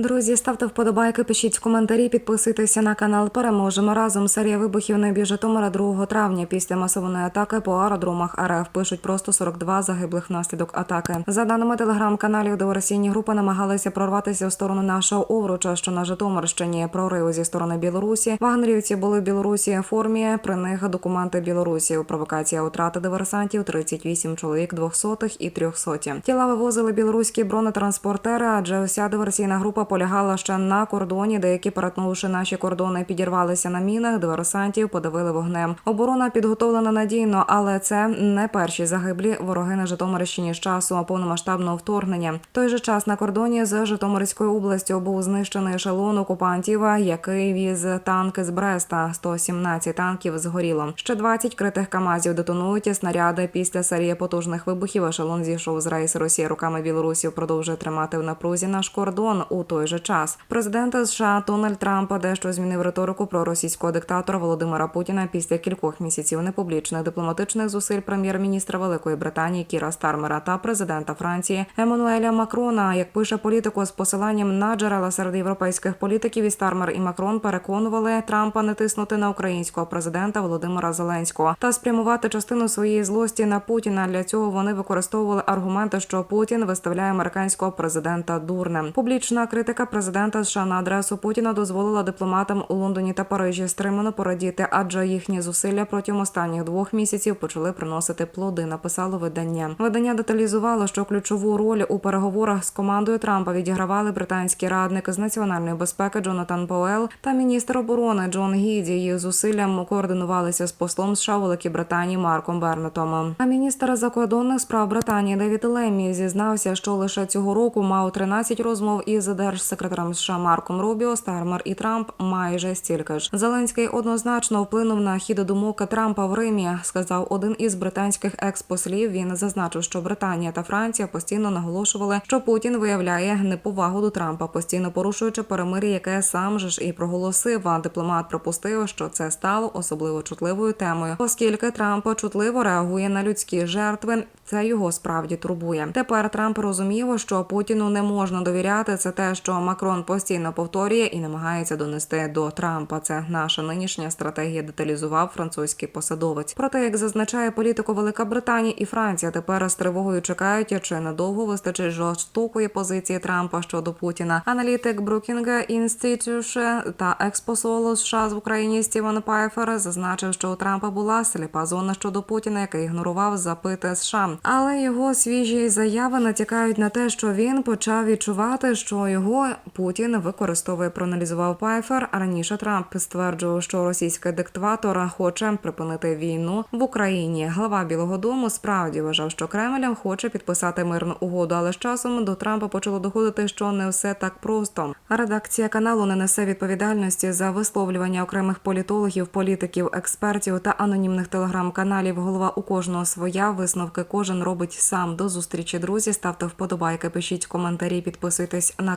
Друзі, ставте вподобайки, пишіть коментарі, підписуйтеся на канал. Переможемо разом. Серія вибухів небі Житомира 2 травня. Після масованої атаки по аеродромах РФ пишуть просто 42 загиблих внаслідок атаки. За даними телеграм-каналів, диверсійні групи намагалися прорватися в сторону нашого овруча, що на Житомирщині. Прорив зі сторони Білорусі. Вагнерівці були в Білорусі формі. При них документи Білорусі. Провокація утрати диверсантів 38 чоловік, 200 і 300. Тіла вивозили білоруські бронетранспортери, адже уся диверсійна група полягала ще на кордоні. Деякі, перетнувши наші кордони, підірвалися на мінах. Диверсантів подавили вогнем. Оборона підготовлена надійно, але це не перші загиблі вороги на Житомирщині з часу повномасштабного вторгнення. Той же час на кордоні з Житомирською областю був знищений ешелон окупантів, який віз танки з Бреста. 117 танків згоріло. Ще 20 критих камазів детонують снаряди. Після серії потужних вибухів ешелон зійшов з рейсу Росії руками білорусів. Продовжує тримати в напрузі наш кордон у той же час. Президент США Дональд Трамп дещо змінив риторику про російського диктатора Володимира Путіна після кількох місяців непублічних дипломатичних зусиль прем'єр-міністра Великої Британії Кіра Стармера та президента Франції Еммануеля Макрона. Як пише політико з посиланням на джерела серед європейських політиків, і Стармер і Макрон переконували Трампа не тиснути на українського президента Володимира Зеленського та спрямувати частину своєї злості на Путіна. Для цього вони використовували аргументи, що Путін виставляє американського президента дурним. Публічна критика президента США на адресу Путіна дозволила дипломатам у Лондоні та Парижі стримано порадіти, адже їхні зусилля протягом останніх двох місяців почали приносити плоди. Написало видання. Видання деталізувало, що ключову роль у переговорах з командою Трампа відігравали британський радник з національної безпеки Джонатан Поел та міністр оборони Джон Гіді. Їх зусиллям координувалися з послом США у Британії Марком Бернетом. А міністр закордонних справ Британії Девід Леммі зізнався, що лише цього року мав 13 розмов із держсекретарем США Марком Рубіо, Стармер і Трамп майже стільки ж. Зеленський однозначно вплинув на хід думок Трампа в Римі. Сказав один із британських експослів. Він зазначив, що Британія та Франція постійно наголошували, що Путін виявляє неповагу до Трампа, постійно порушуючи перемир'я, яке сам же ж і проголосив. А дипломат припустив, що це стало особливо чутливою темою, оскільки Трамп чутливо реагує на людські жертви. Це його справді турбує. Тепер Трамп розумів, що Путіну не можна довіряти. Це те, що Макрон постійно повторює і намагається донести до Трампа. Це наша нинішня стратегія. Деталізував французький посадовець. Проте, як зазначає політику Велика Британія і Франція, тепер з тривогою чекають, чи надовго вистачить жорстокої позиції Трампа щодо Путіна. Аналітик Брукінга Інститюше та експосол США в Україні Стівен Пайфер зазначив, що у Трампа була сліпа зона щодо Путіна, який ігнорував запити США. Але його свіжі заяви натякають на те, що він почав відчувати, що його Путін використовує. Проаналізував Пайфер. Раніше Трамп стверджував, що російський диктатор хоче припинити війну в Україні. Глава Білого Дому справді вважав, що Кремль хоче підписати мирну угоду, але з часом до Трампа почало доходити, що не все так просто. Редакція каналу не несе відповідальності за висловлювання окремих політологів, політиків, експертів та анонімних телеграм-каналів. Голова у кожного своя висновки кожен робить сам. До зустрічі, друзі. Ставте вподобайки, пишіть коментарі, підписуйтесь на